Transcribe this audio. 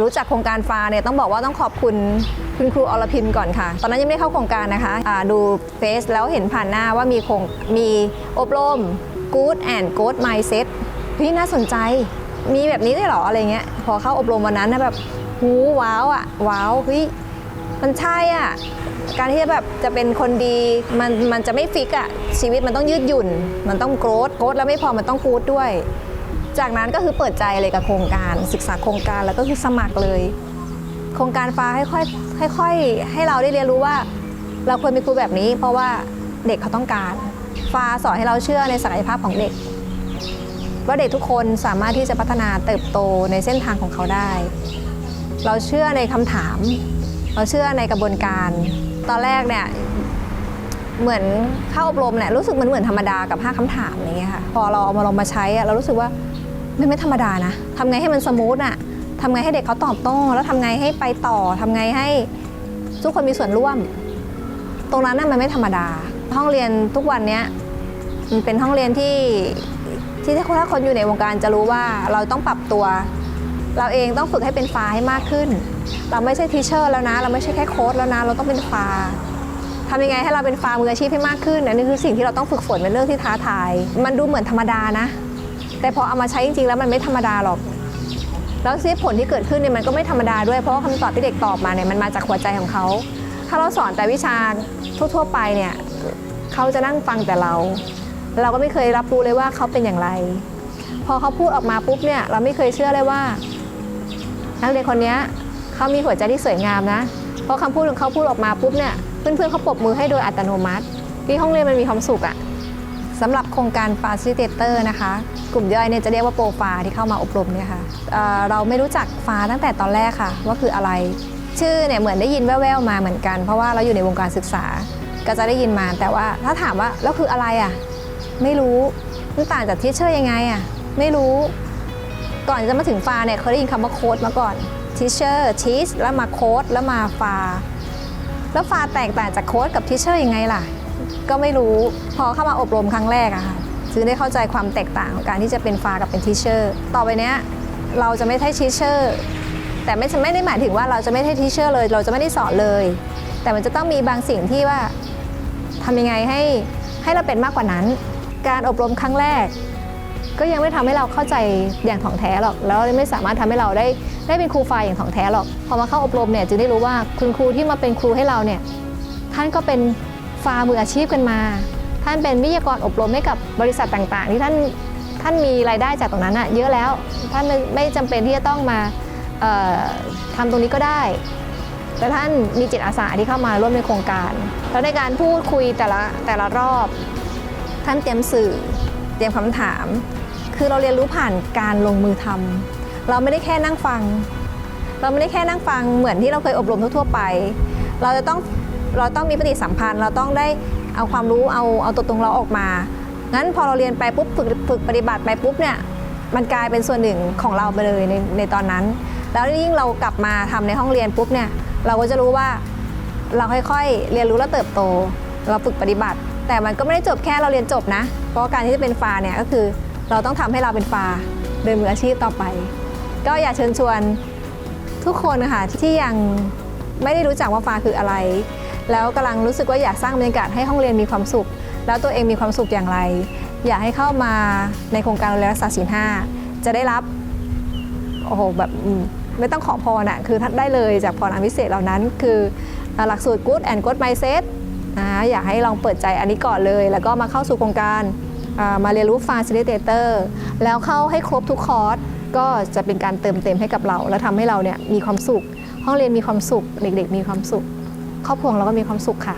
รู้จักโครงการฟ้าเนี่ยต้องบอกว่าต้องขอบคุณคุณครูอรพิมก่อนค่ะ ตอนนั้นยังไม่ได้เข้าโครงการนะคะะดูเฟซแล้วเห็นผ่านหน้าว่ามีโครงมีอบรม Good and Good Mindset พี่น่าสนใจ มีแบบนี้ได้วยหรออะไรเงี้ยพอเข้าอบรมวันนั้นนะแบบหูว้าวอะว้าวเฮ้ยมันใช่อะการที่จะแบบจะเป็นคนดีมันมันจะไม่ฟิกอะชีวิตมันต้องยืดหยุ่น มันต้องโกรธโกรธแล้วไม่พอมันต้องกูดด้วย จากนั้นก็คือเปิดใจเลยกับโครงการศึกษาโครงการแล้วก็คือสมัครเลย โครงการฟ้าค่อยๆค่อยๆให้เราได้เรียนรู้ว่า เราควรมีครูแบบนี้ เพราะว่าเด็กเขาต้องการ ฟ้าสอนให้เราเชื่อในศักยภาพของเด็ก ว่าเด็กทุกคนสามารถที่จะพัฒนาเติบโตในเส้นทางของเขาได้ เราเชื่อในคำถาม เราเชื่อในกระบวนการ ตอนแรกเนี่ยเหมือนเข้าอบรมเนี่ยรู้สึกมันเหมือนธรรมดากับ 5คำถามอะไรเงี้ยค่ะพอเราเอามาลองมาใช้อะเรารู้สึกว่า มันไม่ธรรมดานะทำไงให้มันสมูทอะทำไงให้เด็กเขาตอบโต้แล้วทำไงให้ไปต่อทำไงให้ทุกคนมีส่วนร่วม ตรงนั้นน่ะมันไม่ธรรมดา ห้องเรียนทุกวันเนี้ยมันเป็นห้องเรียนที่ที่ถ้าคนอยู่ในวงการจะรู้ว่าเราต้องปรับตัว เราเองต้องฝึกให้เป็นฟ้าให้มากขึ้น เราไม่ใช่ทีเชอร์แล้วนะ เราไม่ใช่แค่โค้ดแล้วนะ เราต้องเป็นฟ้าทำยังไงให้เราเป็นฟ้ามมืออาชีพให้มากขึ้นอันนี้คือสิ่งที่เราต้องฝึกฝนเป็นเรื่องที่ท้าทาย มันดูเหมือนธรรมดานะ แต่พอเอามาใช้จริงๆแล้วมันไม่ธรรมดาหรอก แล้วที่ผลที่เกิดขึ้นเนี่ยมันก็ไม่ธรรมดาด้วย เพราะว่าคำตอบที่เด็กตอบมาเนี่ยมันมาจากหัวใจของเขา ถ้าเราสอนแต่วิชาทั่วๆไปเนี่ยเขาจะนั่งฟังแต่เรา เราก็ไม่เคยรับรู้เลยว่าเขาเป็นอย่างไร พอเขาพูดออกมาปุ๊บเนี่ยเราไม่เคยเชื่อเลยว่า นักเรียนคนนี้เขามีหัวใจที่สวยงามนะเพราะคำพูดของเขาพูดออกมาปุ๊บเนี่ยเพื่อนๆเขาปรบมือให้โดยอัตโนมัติที่ห้องเรียนมันมีความสุขอะ สำหรับโครงการ Facilitator นะคะ กลุ่มย่อยเนี่ยจะเรียกว่าโปรฟาที่เข้ามาอบรมเนี่ยค่ะเเราไม่รู้จักฟ้าตั้งแต่ตอนแรกค่ะ ว่าคืออะไร ชื่อเนี่ยเหมือนได้ยินแว่วๆมาเหมือนกัน เพราะว่าเราอยู่ในวงการศึกษาก็จะได้ยินมา แต่ว่าถ้าถามว่าแล้วคืออะไรอะไม่รู้มันต่างจากที่เชอร์ยังไงอะไม่รู้ก่อนจะมาถึงฟาเนี่ยเคยได้ยินคำว่าโค้ดมาก่อน teacher teach แล้วมาโค้ดแล้วมาฟาแล้วฟาแตกต่างจากโค้ดกับ teacher ยังไงล่ะ ก็ไม่รู้พอเข้ามาอบรมครั้งแรกอะค่ะจึงได้เข้าใจความแตกต่างของการที่จะเป็นฟากับเป็น teacher ต่อไปเนี้ยเราจะไม่ใช่ teacher แต่ไม่ไม่ได้หมายถึงว่าเราจะไม่ใช่ teacher เลย เราจะไม่ได้สอนเลย แต่มันจะต้องมีบางสิ่งที่ว่าทำยังไงให้ให้เราเป็นมากกว่านั้น การอบรมครั้งแรก ก็ยังไม่ทำให้เราเข้าใจอย่างถ่องแท้หรอก แล้วไม่สามารถทำให้เราได้ได้เป็นครูฝ่ายอย่างถ่องแท้หรอก พอมาเข้าอบรมเนี่ยจึงได้รู้ว่าคุณครูที่มาเป็นครูให้เราเนี่ยท่านก็เป็น ฟามืออาชีพกันมา ท่านเป็นวิทยากรอบรมให้กับบริษัทต่างๆ ที่ท่านท่านมีรายได้จากตรงนั้นอะเยอะแล้วท่านไม่ไม่จำเป็นที่จะต้องมาเอ่อทำตรงนี้ก็ได้ แต่ท่านมีจิตอาสาที่เข้ามาร่วมในโครงการ แล้วในการพูดคุยแต่ละแต่ละรอบ ท่านเตรียมสื่อ เตรียมคำถาม คือเราเรียนรู้ผ่านการลงมือทำเราไม่ได้แค่นั่งฟัง เราไม่ได้แค่นั่งฟังเหมือนที่เราเคยอบรมทั่วๆไป เราจะต้อง เราต้องมีปฏิสัมพันธ์ เราต้องได้เอาความรู้เอาเอาตัวตรงเราออกมา งั้นพอเราเรียนไปปุ๊บฝึกฝึกปฏิบัติไปปุ๊บเนี่ยมันกลายเป็นส่วนหนึ่งของเราไปเลยในในตอนนั้น แล้วยิ่งเรากลับมาทำในห้องเรียนปุ๊บเนี่ยเราก็จะรู้ว่าเราค่อยๆ เรียนรู้และเติบโต เราฝึกปฏิบัติ แต่มันก็ไม่ได้จบแค่เราเรียนจบนะ เพราะการที่จะเป็นฟาเนี่ยก็คือเราต้องทำให้เราเป็นฟาโดยมืออาชีพต่อไป ก็อยากเชิญชวนทุกคนนะคะที่ยังไม่ได้รู้จักว่าฟาคืออะไร แล้วกำลังรู้สึกว่าอยากสร้างบรรยากาศให้ห้องเรียนมีความสุข แล้วตัวเองมีความสุขอย่างไร อยากให้เข้ามาในโครงการดูแลรักษาศีลห้าจะได้รับโอ้โหแบบไม่ต้องขอพรอะคือท่านได้เลยจากพรอันพิเศษเหล่านั้น คือหลักสูตร Good and Good Mindset นะอยากให้ลองเปิดใจอันนี้ก่อนเลย แล้วก็มาเข้าสู่โครงการมาเรียนรู้ Facilitator แล้วเข้าให้ครบทุกคอร์สก็จะเป็นการเติมเต็มให้กับเรา และทำให้เราเนี่ยมีความสุข ห้องเรียนมีความสุข เด็กๆ มีความสุข ครอบครัวเราก็มีความสุขค่ะ